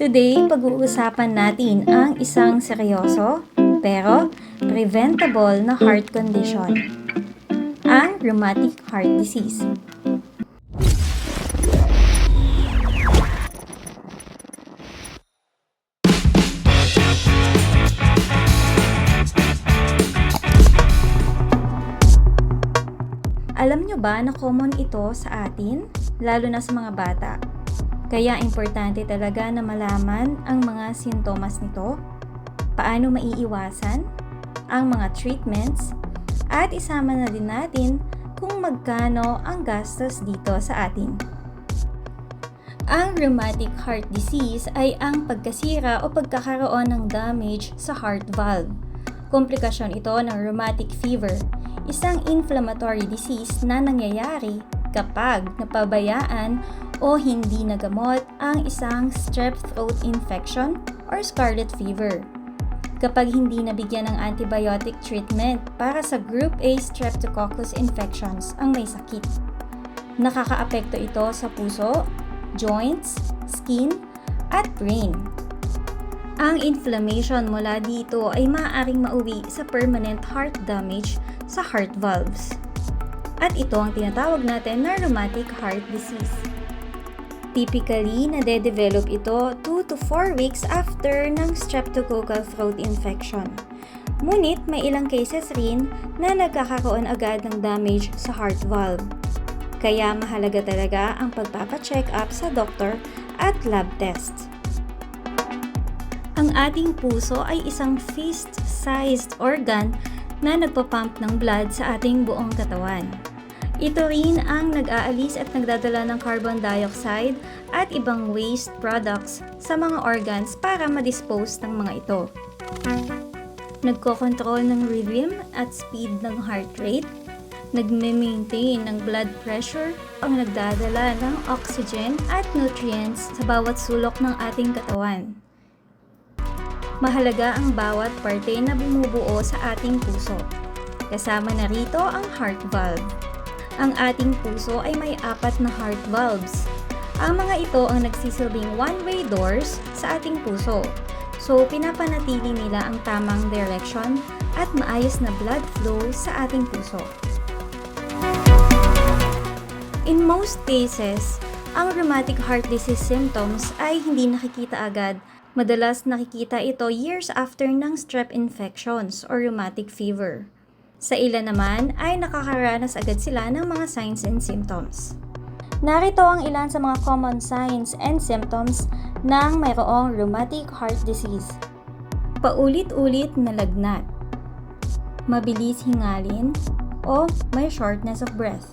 Today, pag-uusapan natin ang isang seryoso pero preventable na heart condition, ang rheumatic heart disease. Alam nyo ba na common ito sa atin, lalo na sa mga bata? Kaya importante talaga na malaman ang mga sintomas nito, paano maiiwasan, ang mga treatments, at isama na din natin kung magkano ang gastos dito sa atin. Ang rheumatic heart disease ay ang pagkasira o pagkakaroon ng damage sa heart valve. Komplikasyon ito ng rheumatic fever, isang inflammatory disease na nangyayari kapag napabayaan o hindi nagamot ang isang strep throat infection or scarlet fever. Kapag hindi nabigyan ng antibiotic treatment para sa group A streptococcus infections ang may sakit. Nakakaapekto ito sa puso, joints, skin, at brain. Ang inflammation mula dito ay maaaring mauwi sa permanent heart damage sa heart valves. At ito ang tinatawag natin na rheumatic heart disease. Typically, nade-develop ito 2 to 4 weeks after ng streptococcal throat infection. Ngunit may ilang cases rin na nagkakaroon agad ng damage sa heart valve. Kaya mahalaga talaga ang pagpapacheck up sa doktor at lab test. Ang ating puso ay isang fist-sized organ na nagpapump ng blood sa ating buong katawan. Ito rin ang nag-aalis at nagdadala ng carbon dioxide at ibang waste products sa mga organs para ma-dispose ng mga ito. Nagkokontrol ng rhythm at speed ng heart rate, nagme-maintain ng blood pressure, ang nagdadala ng oxygen at nutrients sa bawat sulok ng ating katawan. Mahalaga ang bawat parte na bumubuo sa ating puso. Kasama na rito ang heart valve. Ang ating puso ay may apat na heart valves. Ang mga ito ang nagsisilbing one-way doors sa ating puso. So, pinapanatili nila ang tamang direction at maayos na blood flow sa ating puso. In most cases, ang rheumatic heart disease symptoms ay hindi nakikita agad. Madalas nakikita ito years after ng strep infections or rheumatic fever. Sa ilan naman ay nakakaranas agad sila ng mga signs and symptoms. Narito ang ilan sa mga common signs and symptoms ng mayroong rheumatic heart disease. Paulit-ulit na lagnat, mabilis hingalin o may shortness of breath,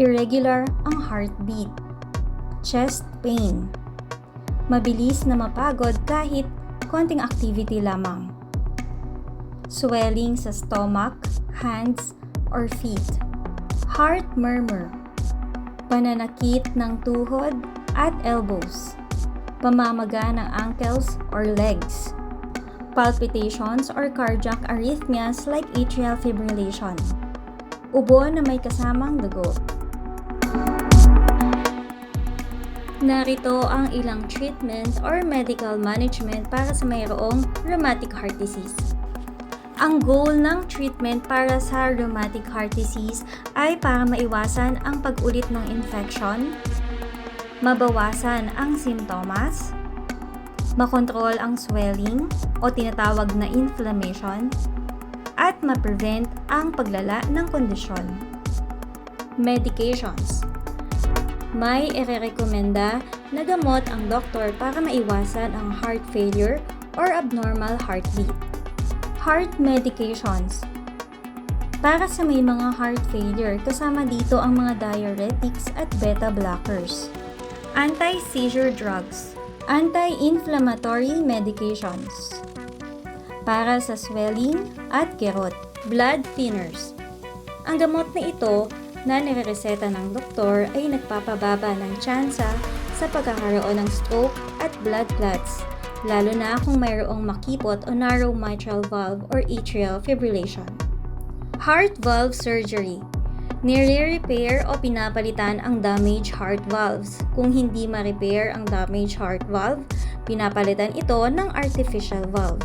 irregular ang heartbeat, chest pain, mabilis na mapagod kahit konting activity lamang, swelling sa stomach, hands, or feet, heart murmur, pananakit ng tuhod at elbows, pamamaga ng ankles or legs, palpitations or cardiac arrhythmias like atrial fibrillation, ubo na may kasamang dugo. Narito ang ilang treatment or medical management para sa mayroong rheumatic heart disease. Ang goal ng treatment para sa rheumatic heart disease ay para maiwasan ang pag-ulit ng infection, mabawasan ang simptomas, makontrol ang swelling o tinatawag na inflammation, at ma-prevent ang paglala ng kondisyon. Medications May irerekomenda na gamot ang doktor para maiwasan ang heart failure or abnormal heartbeat heart medications. Para sa may mga heart failure, kasama dito ang mga diuretics at beta blockers. Anti-seizure drugs. Anti-inflammatory medications. Para sa swelling at kirot. Blood thinners. Ang gamot na ito na nirereseta ng doktor ay nagpapababa ng tsansa sa pagkakaroon ng stroke at blood clots lalo na kung mayroong makipot o narrow mitral valve or atrial fibrillation. Heart valve surgery. Nire-repair o pinapalitan ang damaged heart valves. Kung hindi ma-repair ang damaged heart valve, Pinapalitan ito ng artificial valve.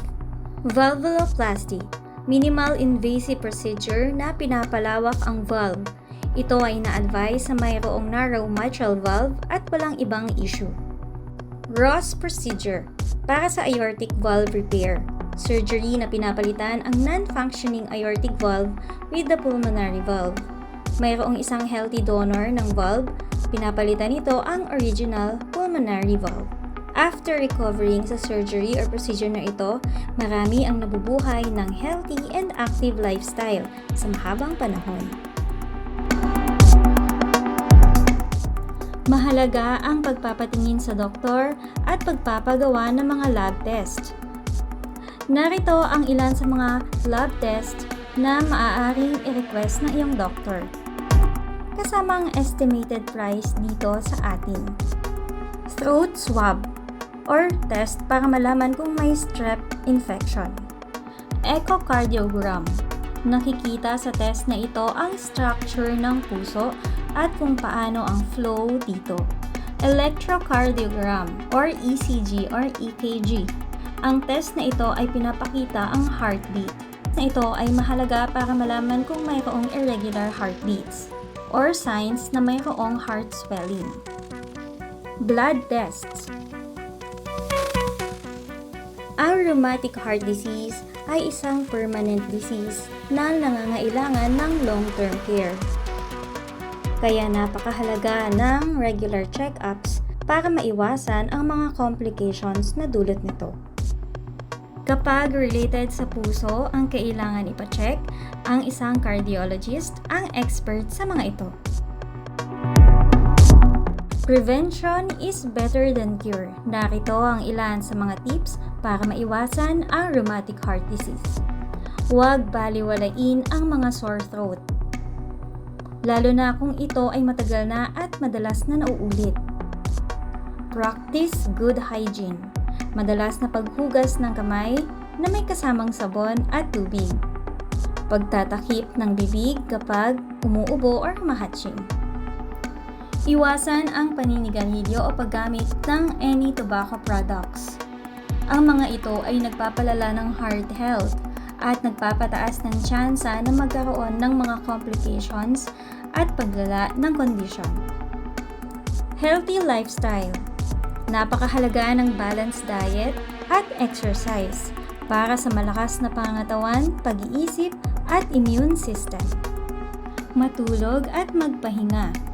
Valvuloplasty, minimal invasive procedure na pinapalawak ang valve. Ito ay na-advise sa mayroong narrow mitral valve at walang ibang issue. Ross procedure, para sa aortic valve repair. Surgery na pinapalitan ang non-functioning aortic valve with the pulmonary valve. Mayroong isang healthy donor ng valve, pinapalitan nito ang original pulmonary valve. After recovering sa surgery or procedure na ito, marami ang nabubuhay ng healthy and active lifestyle sa mahabang panahon. Mahalaga ang pagpapatingin sa doktor at pagpapagawa ng mga lab test. Narito ang ilan sa mga lab test na maaaring i-request ng iyong doktor. Kasama ang estimated price dito sa atin. Throat swab or test para malaman kung may strep infection. Echocardiogram. Nakikita sa test na ito ang structure ng puso at kung paano ang flow dito. Electrocardiogram or ECG or EKG. Ang test na ito ay pinapakita ang heartbeat. Na ito ay mahalaga para malaman kung mayroong irregular heartbeats or signs na mayroong heart swelling. Blood tests. Ang rheumatic heart disease ay isang permanent disease na nangangailangan ng long-term care. Kaya napakahalaga ng regular check-ups para maiwasan ang mga complications na dulot nito. Kapag related sa puso ang kailangan ipacheck, ang isang cardiologist ang expert sa mga ito. Prevention is better than cure. Narito ang ilan sa mga tips para maiwasan ang rheumatic heart disease. Huwag baliwalain ang mga sore throat. Lalo na kung ito ay matagal na at madalas na nauulit. Practice good hygiene. Madalas na paghugas ng kamay na may kasamang sabon at tubig. Pagtatakip ng bibig kapag umuubo or mahatching. Iwasan ang paninigarilyo o paggamit ng any tobacco products. Ang mga ito ay nagpapalala ng heart health at nagpapataas ng tsansa na magkaroon ng mga complications at paglala ng kondisyon. Healthy lifestyle. Napakahalaga ng balanced diet at exercise para sa malakas na pangatawan, pag-iisip at immune system. Matulog at magpahinga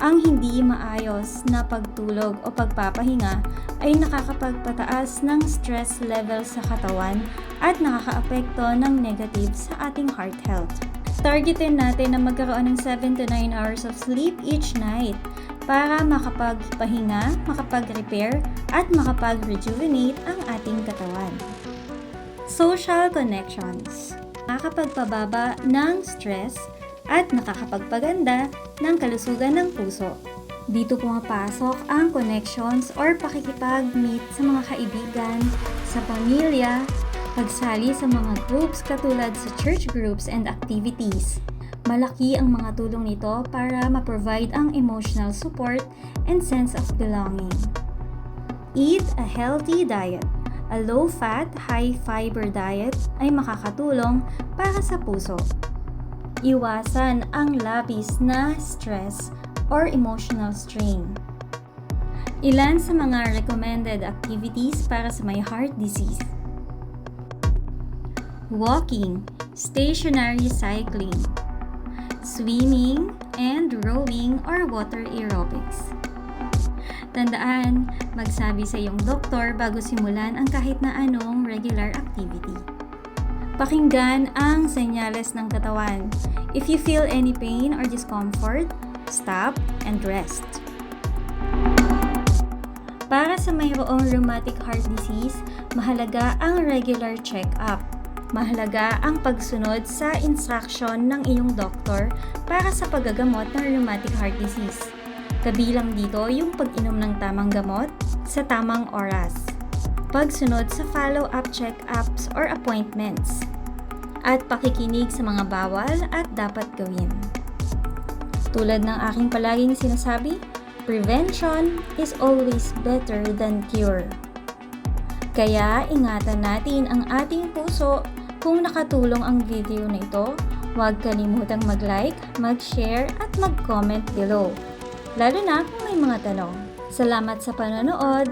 ang hindi maayos na pagtulog o pagpapahinga ay nakakapagpataas ng stress level sa katawan at nakakaapekto ng negative sa ating heart health. Targetin natin na magkaroon ng 7 to 9 hours of sleep each night para makapagpahinga, makapag-repair, at makapag-rejuvenate ang ating katawan. Social connections. Nakakapagpababa ng stress at nakakapagpaganda ng kalusugan ng puso. Dito pumapasok ang connections or pakikipag-meet sa mga kaibigan, sa pamilya, pagsali sa mga groups katulad sa church groups and activities. Malaki ang mga tulong nito para ma-provide ang emotional support and sense of belonging. Eat a healthy diet. A low-fat, high-fiber diet ay makakatulong para sa puso. Iwasan ang labis na stress or emotional strain. Ilan sa mga recommended activities para sa may heart disease. Walking, stationary cycling, swimming, and rowing or water aerobics. Tandaan, magsabi sa iyong doktor bago simulan ang kahit na anong regular activity. Pakinggan ang senyales ng katawan. If you feel any pain or discomfort, stop and rest. Para sa mayroong rheumatic heart disease, mahalaga ang regular check-up. Mahalaga ang pagsunod sa instruction ng iyong doktor para sa paggagamot ng rheumatic heart disease. Kabilang dito yung pag-inom ng tamang gamot sa tamang oras pagsunod sa follow-up check-ups or appointments, at pakikinig sa mga bawal at dapat gawin. Tulad ng aking palaging sinasabi, prevention is always better than cure. Kaya ingatan natin ang ating puso kung nakatulong ang video na ito. Huwag kalimutang mag-like, mag-share at mag-comment below. Lalo na kung may mga tanong. Salamat sa panonood!